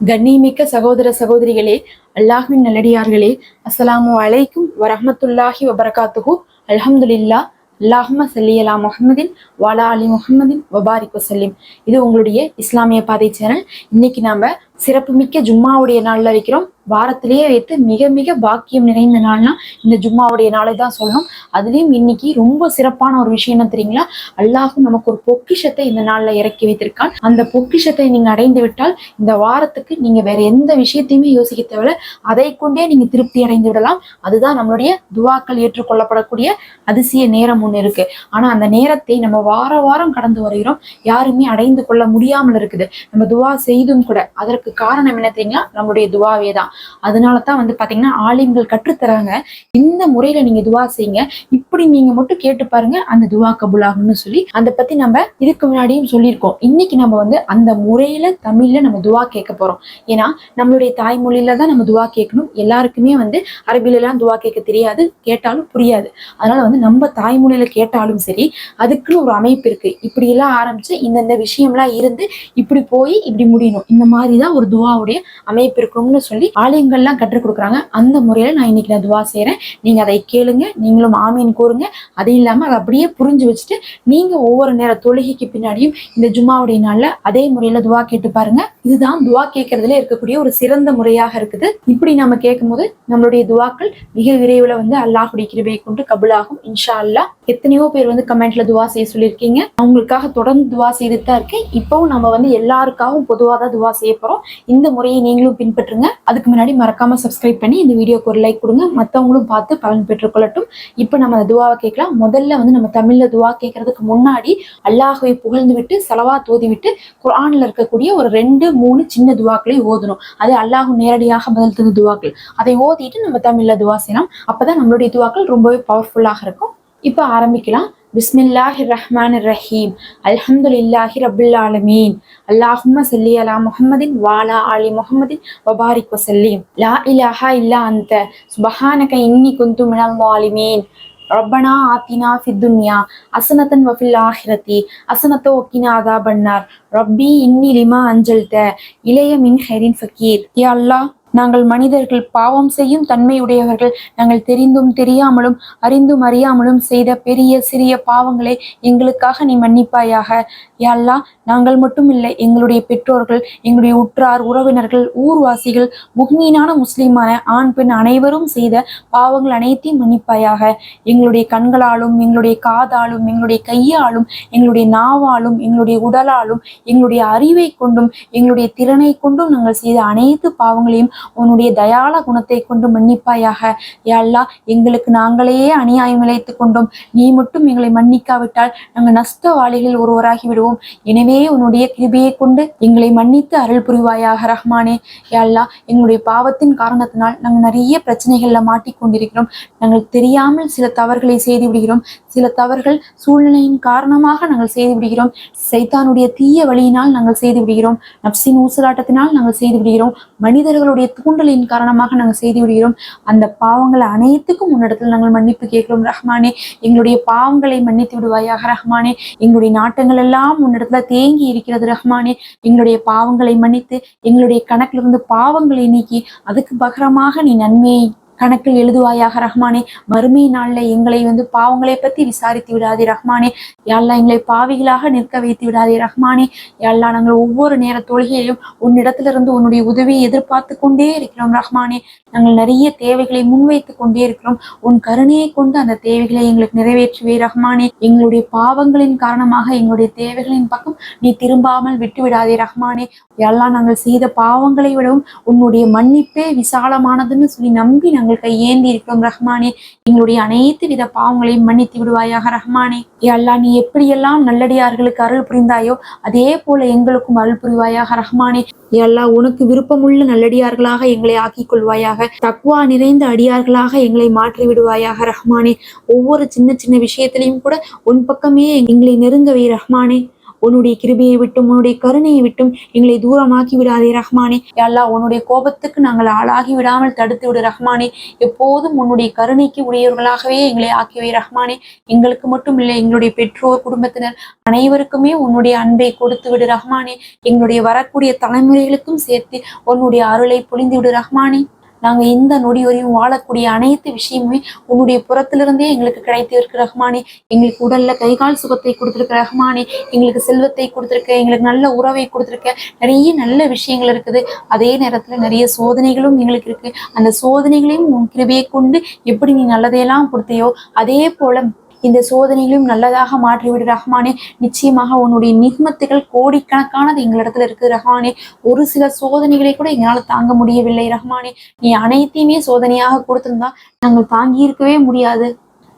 கண்ணியமிக்க சகோதர சகோதரிகளே அல்லாஹ்வின் நல்லடியார்களே அஸ்ஸலாமு அலைக்கும் வரஹ்மத்துல்லாஹி வபரகாத்துஹு. அல்ஹம்துலில்லா அல்லாஹும்ம சல்லி அலா முஹம்மதின் வாலா அலி முஹம்மதின் வபாரிக் வசல்லிம். இது உங்களுடைய இஸ்லாமிய பாதை சேனல். இன்னைக்கு நாம சிறப்புமிக்க ஜும்மாவுடைய நாள்ல இருக்கிறோம். வாரத்திலேயே வைத்து மிக மிக பாக்கியம் நிறைந்த நாள்னா இந்த ஜும்மாவுடைய நாளை தான் சொல்லணும். அதுலயும் இன்னைக்கு ரொம்ப சிறப்பான ஒரு விஷயம் என்ன தெரியுங்களா? அல்லாஹும் நமக்கு ஒரு பொக்கிஷத்தை இந்த நாள்ல இறக்கி வைத்திருக்கான். அந்த பொக்கிஷத்தை நீங்க அடைந்து விட்டால் இந்த வாரத்துக்கு நீங்க வேற எந்த விஷயத்தையுமே யோசிக்க தேவையில்ல. அதை கொண்டே நீங்க திருப்தி அடைந்து விடலாம். அதுதான் நம்மளுடைய துவாக்கள் ஏற்றுக்கொள்ளப்படக்கூடிய அதிசய நேரம் ஒன்று இருக்கு. ஆனா அந்த நேரத்தை நம்ம வார வாரம் கடந்து வருகிறோம். யாருமே அடைந்து கொள்ள முடியாமல் இருக்குது. நம்ம துவா செய்தும் கூட அதற்கு காரணம் என்ன தெரியுங்களா? நம்மளுடைய துவாவே தான். அதனால தான் வந்து பாத்தீங்கன்னா ஆலிம்கள் கற்றுத்தராங்க. இந்த முறையில நீங்க துவா செய்யுங்க. இப்படி நீங்க மட்டும் கேட்டு பாருங்க அந்த துவா கபுலாகும்னு சொல்லி அதை பத்தி நம்ம இதுக்கு முன்னாடியும் சொல்லியிருக்கோம். இன்னைக்கு நம்ம வந்து அந்த முறையில தமிழ்ல நம்ம துவா கேட்க போறோம். ஏன்னா நம்மளுடைய தாய்மொழியில தான் நம்ம துவா கேட்கணும். எல்லாருக்குமே வந்து அரபில துவா கேட்க தெரியாது கேட்டாலும் புரியாது. அதனால வந்து நம்ம தாய்மொழியில கேட்டாலும் சரி அதுக்குன்னு ஒரு அமைப்பு இருக்கு. இப்படி எல்லாம் ஆரம்பிச்சு இந்தந்த விஷயம்லாம் இருந்து இப்படி போய் இப்படி முடியணும். இந்த மாதிரி தான் ஒரு துவாவுடைய அமைப்பு இருக்கணும்னு சொல்லி ஆலயங்கள்லாம் கற்றுக் கொடுக்குறாங்க. அந்த முறையில நான் இன்னைக்கு நான் துவா செய்கிறேன் நீங்க அதை கேளுங்க நீங்களும் ஆமீன் கூறுங்க. அது இல்லாம அதை அப்படியே புரிஞ்சு வச்சுட்டு நீங்க ஒவ்வொரு நேர தொழுகைக்கு பின்னாடியும் இந்த ஜும்மாவுடைய நாள்ல அதே முறையில துவா கேட்டு பாருங்க. இதுதான் துவா கேட்கறதுல இருக்கக்கூடிய ஒரு சிறந்த முறையாக இருக்குது. இப்படி நம்ம கேட்கும் போது நம்மளுடைய துவாக்கள் மிக விரைவில் வந்து அல்லாஹுடைய கிருபையை கொண்டு கபுலாகும். இன்ஷா அல்லாஹ் எத்தனையோ பேர் வந்து கமெண்ட்ல துவா செய்ய சொல்லியிருக்கீங்க. அவங்களுக்காக தொடர்ந்து துவா செய்துட்டு தான் இருக்கேன். இப்போவும் நம்ம வந்து எல்லாருக்காகவும் பொதுவாக தான் துவா செய்ய போறோம். இந்த முறையை நீங்களும் பின்பற்றுங்க. அதுக்கு முன்னாடி மறக்காம சப்ஸ்கிரைப் பண்ணி இந்த வீடியோக்கு ஒரு லைக் கொடுங்க. மற்றவங்களும் பார்த்து பலன் பெற்றுக்கொள்ளட்டும் இப்போ நம்ம அந்த துவாவை கேட்கலாம். முதல்ல வந்து நம்ம தமிழ்ல துவா கேட்கறதுக்கு முன்னாடி அல்லாஹுவை புகழ்ந்து விட்டு செலவா தோதி விட்டு குர்ஆன்ல இருக்கக்கூடிய ஒரு ரெண்டு மூணு சின்ன துவாக்களையும் ஓதணும். அது அல்லாஹ் நேரடியாக பதில் தந்த துவாக்கள். அதை ஓதிட்டு நம்ம தமிழ்ல துவா செய்யலாம். அப்பதான் நம்மளுடைய துவாக்கள் ரொம்பவே பவர்ஃபுல்லாக இருக்கும். இப்போ ஆரம்பிக்கலாம். பிஸ்மில்லாஹி ரஹ்மான் ரஹீம் அல்ஹம்துலில்லாஹி ரபுல் ஆலமீன். அல்லாஹும்ம சல்லி அலா முஹம்மதின் வாலா அலி முஹம்மதின் வபாரிக் வசல்லீம். லா இலாஹா இல்லா அந்த சுபஹானக இன்னி குந்து மினல் வாலிமீன் ரப்பனா ஆத்தினா ஃபித்துன்யா அசனத்தன் வஃபில் ஆஹிரத்தி அசனத்தோ ஒக்கினா அதா பண்ணார் ரப்பி இன்னி லிமா அஞ்சல்த இளைய மின் ஹெரின் ஃபக்கீர் யா அல்லாஹ் நாங்கள் மனிதர்கள் பாவம் செய்யும் தன்மையுடையவர்கள். நாங்கள் தெரிந்தும் தெரியாமலும் அறிந்தும் அறியாமலும் செய்த பெரிய சிறிய பாவங்களை எங்களுக்காக நீ மன்னிப்பாயாக. யாழ்லா நாங்கள் மட்டும் இல்லை எங்களுடைய பெற்றோர்கள் எங்களுடைய உற்றார் உறவினர்கள் ஊர்வாசிகள் முக்மீனான முஸ்லீமான ஆண் பெண் அனைவரும் செய்த பாவங்கள் அனைத்தையும் மன்னிப்பாயாக. எங்களுடைய கண்களாலும் எங்களுடைய காதாலும் எங்களுடைய கையாலும் எங்களுடைய நாவாலும் எங்களுடைய உடலாலும் எங்களுடைய அறிவை கொண்டும் எங்களுடைய திறனை கொண்டும் நாங்கள் செய்த அனைத்து பாவங்களையும் உன்னுடைய தயாள குணத்தை கொண்டு மன்னிப்பாயாக. யா எங்களுக்கு நாங்களே அநியாயம் இழைத்துக் கொண்டோம். நீ மட்டும் எங்களை மன்னிக்காவிட்டால் நாங்கள் நஷ்டவாளிகளில் ஒருவராகி விடுவோம். எனவே உன்னுடைய கிருபியை கொண்டு எங்களை மன்னித்து அருள் புரிவாயாக ரஹ்மானே. யா எங்களுடைய பாவத்தின் காரணத்தினால் நாங்கள் நிறைய பிரச்சனைகள்ல மாட்டிக்கொண்டிருக்கிறோம் நாங்கள் தெரியாமல் சில தவறுகளை செய்து விடுகிறோம். சில தவறுகள் சூழ்நிலையின் காரணமாக நாங்கள் செய்து விடுகிறோம். சைத்தானுடைய தீய வழியினால் நாங்கள் செய்து விடுகிறோம். நப்சின் ஊசலாட்டத்தினால் நாங்கள் செய்து விடுகிறோம். மனிதர்களுடைய தூண்டலின் காரணமாக நாங்கள் செய்து விடுகிறோம். அந்த பாவங்கள் அனைத்துக்கும் உன்னிடத்தில் நாங்கள் மன்னிப்பு கேட்கிறோம் ரஹ்மானே. எங்களுடைய பாவங்களை மன்னித்து விடுவாயாக ரஹ்மானே. எங்களுடைய நாட்டங்கள் எல்லாம் உன்னிடத்துல தேங்கி இருக்கிறது ரஹ்மானே. எங்களுடைய பாவங்களை மன்னித்து எங்களுடைய கணக்கிலிருந்து பாவங்களை நீக்கி அதுக்கு பகரமாக நீ நன்மையை கணக்கில் எழுதுவாயாக ரஹ்மானே மறுமை நாளில் எங்களை வந்து பாவங்களை பற்றி விசாரித்து விடாதே ரஹ்மானே. யாழ்லா எங்களை பாவிகளாக நிற்க வைத்து விடாதே ரஹ்மானே. யாழ்லா நாங்கள் ஒவ்வொரு நேர தொழுகையிலும் உன்னிடத்திலிருந்து உன்னுடைய உதவியை எதிர்பார்த்து கொண்டே இருக்கிறோம் ரஹ்மானே. நாங்கள் நிறைய தேவைகளை முன்வைத்து கொண்டே இருக்கிறோம். உன் கருணையை கொண்டு அந்த தேவைகளை எங்களுக்கு நிறைவேற்றுவே ரஹ்மானே. எங்களுடைய பாவங்களின் காரணமாக எங்களுடைய தேவைகளின் பக்கம் நீ திரும்பாமல் விட்டு விடாதே ரஹ்மானே. எல்லாம் நாங்கள் செய்த பாவங்களை விடவும் உன்னுடைய மன்னிப்பே விசாலமானதுன்னு சொல்லி நம்பி நாங்கள் கையேந்தி இருக்கிறோம் ரஹ்மானே. எங்களுடைய அனைத்து வித பாவங்களையும் மன்னித்து விடுவாயாக ரஹ்மானே. அல்லா நீ எப்படியெல்லாம் நல்லடியார்களுக்கு அருள் புரிந்தாயோ அதே போல எங்களுக்கும் அருள் புரிவாயாக ரஹ்மானே. அல்லா உனக்கு விருப்பமுள்ள நல்லடியார்களாக எங்களை ஆக்கிக் கொள்வாயாக தக்குவா நிறைந்த அடியார்களாக எங்களை மாற்றி விடுவாயாக ரஹ்மானே. ஒவ்வொரு சின்ன சின்ன விஷயத்திலையும் கூட உன் பக்கமே எங்களை நெருங்கவே ரஹ்மானே. உன்னுடைய கிருபையை விட்டும் உன்னுடைய கருணையை விட்டும் எங்களை தூரமாக்கி விடாதே ரஹ்மானே. அல்லா உன்னுடைய கோபத்துக்கு நாங்கள் ஆளாகி விடாமல் தடுத்து விடு ரஹ்மானே. எப்போதும் உன்னுடைய கருணைக்கு உடையவர்களாகவே எங்களை ஆக்கியவை ரஹ்மானே. எங்களுக்கு மட்டும் இல்லை எங்களுடைய பெற்றோர் குடும்பத்தினர் அனைவருக்குமே உன்னுடைய அன்பை கொடுத்து விடு ரஹ்மானே. எங்களுடைய வரக்கூடிய தலைமுறைகளுக்கும் சேர்த்து உன்னுடைய அருளை பொழிந்து விடு ரஹ்மானே. நாங்க இந்த நொடி வரையும் வாழக்கூடிய அனைத்து விஷயமுமே உன்னுடைய புறத்திலிருந்தே எங்களுக்கு கிடைத்திருக்கு ரஹ்மானே. எங்களுக்கு உடல்ல கைகால் சுகத்தை கொடுத்துருக்க ரஹ்மானே. எங்களுக்கு செல்வத்தை கொடுத்துருக்க எங்களுக்கு நல்ல உறவை கொடுத்துருக்க நிறைய நல்ல விஷயங்கள் இருக்குது. அதே நேரத்துல நிறைய சோதனைகளும் எங்களுக்கு இருக்கு. அந்த சோதனைகளையும் உன் கிருபையை கொண்டு எப்படி நீ நல்லதையெல்லாம் கொடுத்தியோ அதே போல இந்த சோதனைகளையும் நல்லதாக மாற்றிவிடு ரஹ்மானே. நிச்சயமாக உன்னுடைய நிகமத்துகள் கோடிக்கணக்கானது எங்களிடத்துல இருக்குது ரஹ்மானே. ஒரு சில சோதனைகளை கூட எங்களால் தாங்க முடியவில்லை ரஹ்மானே. நீ அனைத்தையுமே சோதனையாக கொடுத்திருந்தா நாங்கள் தாங்கியிருக்கவே முடியாது.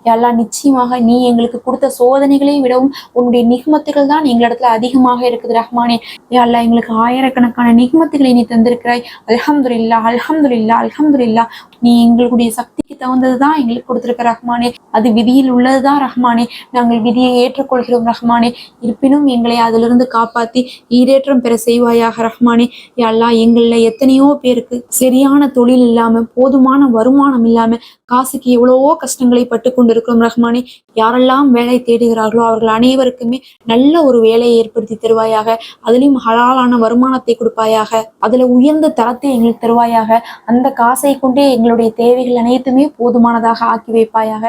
எல்லாம் நிச்சயமாக நீ எங்களுக்கு கொடுத்த சோதனைகளை விடவும் உன்னுடைய நிகமத்துகள் தான் எங்களிடத்துல அதிகமாக இருக்குது ரஹ்மானே. எல்லாம் எங்களுக்கு ஆயிரக்கணக்கான நிகமத்துகளை நீ தந்திருக்கிறாய். அல்ஹம்துலில்லா அல்ஹம்துலில்லா அல்ஹம்துலில்லா நீ எங்களுடைய சக்திக்கு தகுந்தது தான் எங்களுக்கு கொடுத்திருக்க ரஹ்மானே. அது விதியில் உள்ளதுதான் ரஹ்மானே. நாங்கள் விதியை ஏற்றுக்கொள்கிறோம் ரஹ்மானே. இருப்பினும் எங்களை அதிலிருந்து காப்பாத்தி ஈரேற்றம் பெற செய்வாயாக ரஹ்மானே. எல்லாம் எங்களில் எத்தனையோ பேருக்கு சரியான தொழில் இல்லாம போதுமான வருமானம் இல்லாம காசுக்கு எவ்வளவோ கஷ்டங்களை பட்டு கொண்டிருக்கிறோம் ரஹ்மானே. யாரெல்லாம் வேலை தேடுகிறார்களோ அவர்கள் அனைவருக்குமே நல்ல ஒரு வேலையை ஏற்படுத்தி தருவாயாக அதுலயும் ஹலாலான வருமானத்தை கொடுப்பாயாக அதுல உயர்ந்த தரத்தை எங்களுக்கு தருவாயாக அந்த காசை கொண்டே எங்களுக்கு எங்களுடைய தேவைகள் அனைத்துமே போதுமானதாக ஆக்கி வைப்பாயாக.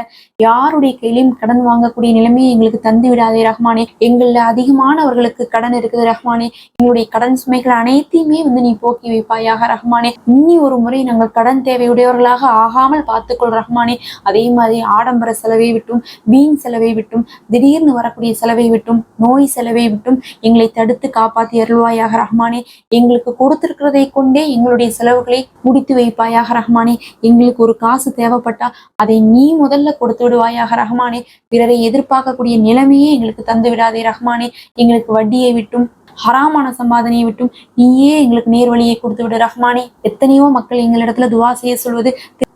யாருடைய கையிலும் கடன் வாங்கக்கூடிய நிலைமையை எங்களுக்கு தந்து விடாதே ரஹ்மானே. எங்களில் அதிகமானவர்களுக்கு கடன் இருக்குது ரஹ்மானே. எங்களுடைய கடன் சுமைகள் அனைத்தையுமே வந்து நீ போக்கி வைப்பாயாக ரஹ்மானே. இனி ஒரு முறை நாங்கள் கடன் தேவையுடையவர்களாக ஆகாமல் பார்த்துக்கொள் ரஹ்மானே. அதே மாதிரி ஆடம்பர செலவை விட்டும் வீண் செலவை விட்டும் திடீர்னு வரக்கூடிய செலவை விட்டும் நோய் செலவை விட்டும் எங்களை தடுத்து காப்பாற்றி அருள்வாயாக ரஹ்மானே. எங்களுக்கு கொடுத்திருக்கிறதை கொண்டே எங்களுடைய செலவுகளை முடித்து வைப்பாயாக ரஹ்மானே. எங்களுக்கு ஒரு காசு தேவைப்பட்டா அதை நீ முதல்ல கொடுத்து விடுவாயாக ரஹ்மானே. பிறரை எதிர்பார்க்கக்கூடிய நிலைமையே எங்களுக்கு தந்து விடாதே ரஹ்மானே. எங்களுக்கு வட்டியை விட்டும் ஹராமான சம்பாதனையை விட்டும் நீயே எங்களுக்கு நேர்வழியை கொடுத்து விடு ரஹ்மானே. எத்தனையோ மக்கள் எங்களிடத்துல துவா செய்ய சொல்வது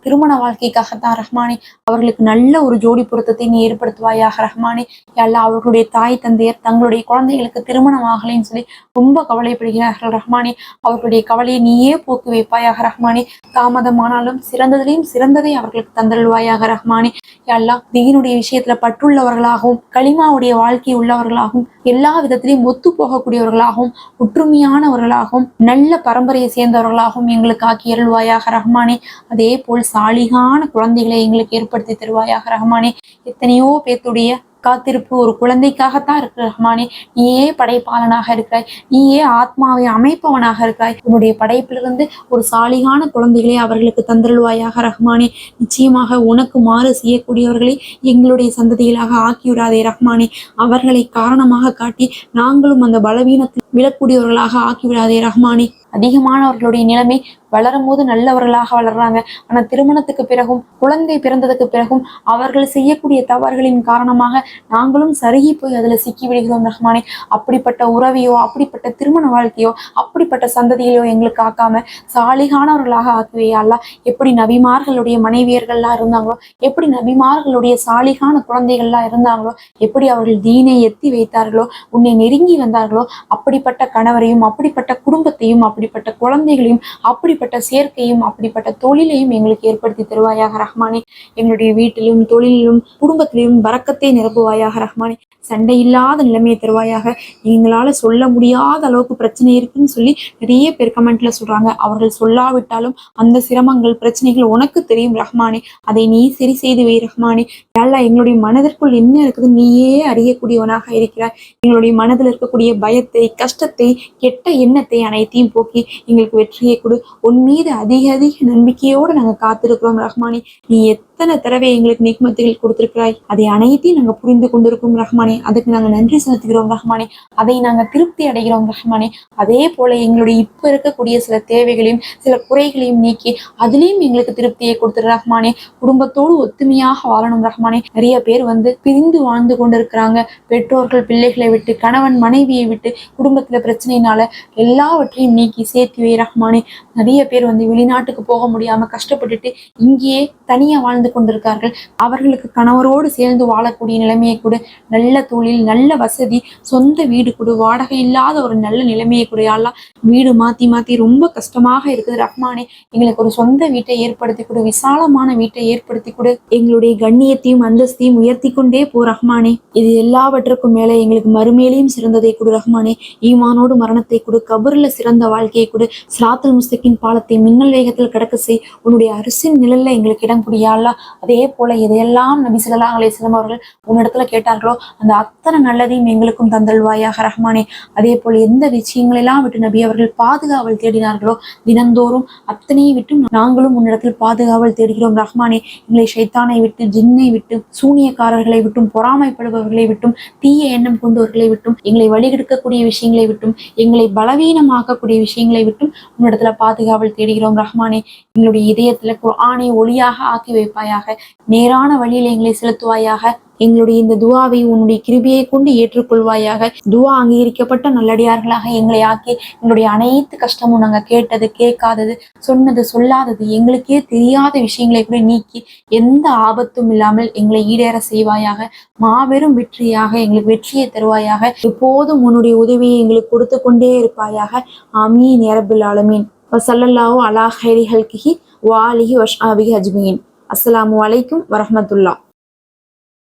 திருமண வாழ்க்கைக்காகத்தான் ரஹ்மானே அவர்களுக்கு நல்ல ஒரு ஜோடி பொருத்தத்தை நீ ஏற்படுத்துவாயாக ரஹ்மானே. எல்லா அவர்களுடைய தாய் தந்தையர் தங்களுடைய குழந்தைகளுக்கு திருமணம் ஆகலைன்னு சொல்லி ரொம்ப கவலைப்படுகிறார்கள் ரஹ்மானே. அவர்களுடைய கவலையை நீயே போக்கு வைப்பாயாக ரஹ்மானே. தாமதமானாலும் சிறந்ததிலையும் சிறந்ததை அவர்களுக்கு தந்தருள்வாயாக ரஹ்மானே. அல்லா தீனுடைய விஷயத்துல பற்றுள்ளவர்களாகவும் களிமாவுடைய வாழ்க்கை உள்ளவர்களாகவும் எல்லா விதத்திலையும் ஒத்து போகக்கூடியவர்களாகவும் ஒற்றுமையானவர்களாகவும் நல்ல பரம்பரையை சேர்ந்தவர்களாகவும் எங்களுக்கு ஆக்கி அருள்வாயாக ரஹ்மானே. அதே போல் சாலிகான குழந்தைகளை எங்களுக்கு ஏற்படுத்தி தருவாயாக ரஹ்மானே. எத்தனையோ பேத்துடைய காத்திருப்பு ஒரு குழந்தைக்காகத்தான் இருக்கு ரஹ்மானே. நீயே படைப்பாளனாக இருக்கிறாய். நீயே ஆத்மாவை அமைப்பவனாக இருக்கிறாய். உன்னுடைய படைப்பிலிருந்து ஒரு சாலிகான குழந்தைகளை அவர்களுக்கு தந்தருள்வாயாக ரஹ்மானே. நிச்சயமாக உனக்கு மாறு செய்யக்கூடியவர்களை எங்களுடைய சந்ததிகளாக ஆக்கிவிடாதே ரஹ்மானே. அவர்களை காரணமாக காட்டி நாங்களும் அந்த பலவீனத்தில் விழக்கூடியவர்களாக ஆக்கிவிடாதே ரஹ்மானே. அதிகமானவர்களுடைய நிலைமை வளரும் போது நல்லவர்களாக வளர்றாங்க. ஆனா திருமணத்துக்கு பிறகும் குழந்தை பிறந்ததுக்கு பிறகும் அவர்கள் செய்யக்கூடிய தவறுகளின் காரணமாக நாங்களும் சருகி போய் அதுல சிக்கி விடுகிறோம் ரஹ்மானே. அப்படிப்பட்ட உறவையோ அப்படிப்பட்ட திருமண வாழ்க்கையோ அப்படிப்பட்ட சந்ததியையோ எங்களுக்கு ஆக்காம சாலிகானவர்களாக ஆக்குவே அல்லா எப்படி நபிமார்களுடைய மனைவியர்கள்லாம் இருந்தாங்களோ எப்படி நபிமார்களுடைய சாலிகான குழந்தைகள்லாம் இருந்தாங்களோ எப்படி அவர்கள் தீனை எத்தி வைத்தார்களோ உன்னை நெருங்கி வந்தார்களோ அப்படிப்பட்ட கணவரையும் அப்படிப்பட்ட குடும்பத்தையும் அப்படிப்பட்ட குழந்தைகளையும் அப்படிப்பட்ட சேர்க்கையும் அப்படிப்பட்ட தொழிலையும் எங்களுக்கு ஏற்படுத்தி தருவாயாக ரஹ்மானே. எங்களுடைய வீட்டிலும் தொழிலிலும் குடும்பத்திலும் வரக்கத்தை நிரப்புவாயாக ரஹ்மானே. சண்டை இல்லாத நிலைமையை தருவாயாக எங்களால சொல்ல முடியாத அளவுக்கு பிரச்சனை இருக்குன்னு சொல்லி நிறைய பேர் கமெண்ட்ல சொல்றாங்க. அவர்கள் சொல்லாவிட்டாலும் அந்த சிரமங்கள் பிரச்சனைகள் உனக்கு தெரியும் ரஹ்மானே. அதை நீ சரி செய்து வை ரஹ்மானே. நல்லா எங்களுடைய மனதிற்குள் என்ன இருக்குது நீயே அறியக்கூடியவனாக இருக்கிறாய். எங்களுடைய மனதில் இருக்கக்கூடிய பயத்தை கஷ்டத்தை கெட்ட எண்ணத்தை அனைத்தையும் போக்கி எங்களுக்கு வெற்றியை கொடு. உன் மீது அதிக அதிக நம்பிக்கையோடு நாங்கள் காத்திருக்கிறோம் ரஹ்மானே. நீ எத்தனை தடவை எங்களுக்கு நிக்மத்துகள் கொடுத்திருக்கிறாய். அதை அனைத்தையும் நாங்கள் புரிந்து கொண்டிருக்கோம் ரஹ்மானே. அதுக்கு நாங்கள் நன்றி செலுத்துகிறோம் ரஹ்மானே. அதை நாங்கள் திருப்தி அடைகிறோம் ரஹ்மானே. அதே போல எங்களுடைய இப்ப இருக்கக்கூடிய சில தேவைகளையும் சில குறைகளையும் நீக்கி அதுலேயும் எங்களுக்கு திருப்தியை கொடுத்துரு ரஹ்மானே. குடும்பத்தோடு ஒத்துமையாக வாழணும் ரஹ்மானே. நிறைய பேர் வந்து பிரிந்து வாழ்ந்து கொண்டிருக்கிறாங்க. பெற்றோர்கள் பிள்ளைகளை விட்டு கணவன் மனைவியை விட்டு குடும்பத்துல பிரச்சனையினால எல்லாவற்றையும் நீக்கி சேர்த்து வை ரஹ்மானே. நிறைய பேர் வந்து வெளிநாட்டுக்கு போக முடியாம கஷ்டப்பட்டுட்டு இங்கேயே தனியா வாழ்ந்து கொண்டிருக்கார்கள். அவர்களுக்கு கணவரோடு சேர்ந்து வாழக்கூடிய நிலைமையை கூட நல்ல தொழில் நல்ல வசதி சொந்த வீடு கொடு வாடகை இல்லாத ஒரு நல்ல நிலைமையை கூட யா வீடு மாத்தி மாத்தி ரொம்ப கஷ்டமாக இருக்குது. ரஹ்மானே எங்களுக்கு ஒரு சொந்த வீட்டை ஏற்படுத்தி கொடு விசாலமான வீட்டை ஏற்படுத்தி கொடு. எங்களுடைய கண்ணியத்தையும் அந்தஸ்தையும் உயர்த்தி கொண்டே போ ரஹ்மானே. இது எல்லாவற்றுக்கும் மேலே எங்களுக்கு மறுமேலையும் சிறந்ததை கொடு ரஹ்மானே. ஈமானோடு மரணத்தை கொடு கபரில் சிறந்த வாழ்க்கையை கொடு. ஸ்ராத்தல் முஸ்தகின் பாலத்தை மின்னல் வேகத்தில் கடக்க செய். உன்னுடைய அரிசின் நிழல்ல எங்களுக்கு இடம் குடியாலா அதே போல எதையெல்லாம் நபி ஸல்லல்லாஹு அலைஹி அவர்கள் உன்னிடத்துல கேட்டார்களோ அந்த அத்தனை நல்லதையும் எங்களுக்கும் தந்தல்வாயாக ரஹ்மானே. அதே போல எந்த விஷயங்களெல்லாம் விட்டு நபி அவர்கள் பாதுகாவல் தேடினார்களோ தினந்தோறும் அத்தனையை விட்டும் நாங்களும் உன்னிடத்தில் பாதுகாவல் தேடுகிறோம் ரஹ்மானே. எங்களை ஷைத்தானை விட்டு ஜின்னை விட்டு சூனியக்காரர்களை விட்டும் பொறாமைப்படுபவர்களை விட்டும் தீய எண்ணம் கொண்டவர்களை விட்டும் எங்களை வழிகெடுக்கக்கூடிய விஷயங்களை விட்டும் எங்களை பலவீனமாக்கக்கூடிய விஷயங்களை விட்டும் உன்னிடத்துல பாதுகாவல் தேடுகிறோம் ரஹ்மானே. எங்களுடைய இதயத்துல குர்ஆனை ஒளியாக ஆக்கி செலுத்துவாயாக. நேரான வழியில் எங்களை செலுத்துவாயாக. எங்களுடைய இந்த துவாவை உன்னுடைய கிருபியை கொண்டு ஏற்றுக்கொள்வாயாக. துவா அங்கீகரிக்கப்பட்ட நல்லடியார்களாக எங்களை ஆக்கி எங்களுடைய அனைத்து கஷ்டமும் நாங்க கேட்டது கேட்காதது சொன்னது சொல்லாதது எங்களுக்கே தெரியாத விஷயங்களை கூட நீக்கி எந்த ஆபத்தும் இல்லாமல் எங்களை ஈடேற செய்வாயாக. மாபெரும் வெற்றியாக எங்களுக்கு வெற்றியை தருவாயாக. எப்போதும் உன்னுடைய உதவியை எங்களுக்கு கொடுத்து கொண்டே இருப்பாயாக. அமீன் இரபுல் அலமீன் வசல்லல்லாஹு அலா ஹைரி ஹல்கிஹி வாலிஹி வஷ்ஆபிஹி அஜ்மீன். அஸ்லாம் வலைக்கும் வரமத்துல்லா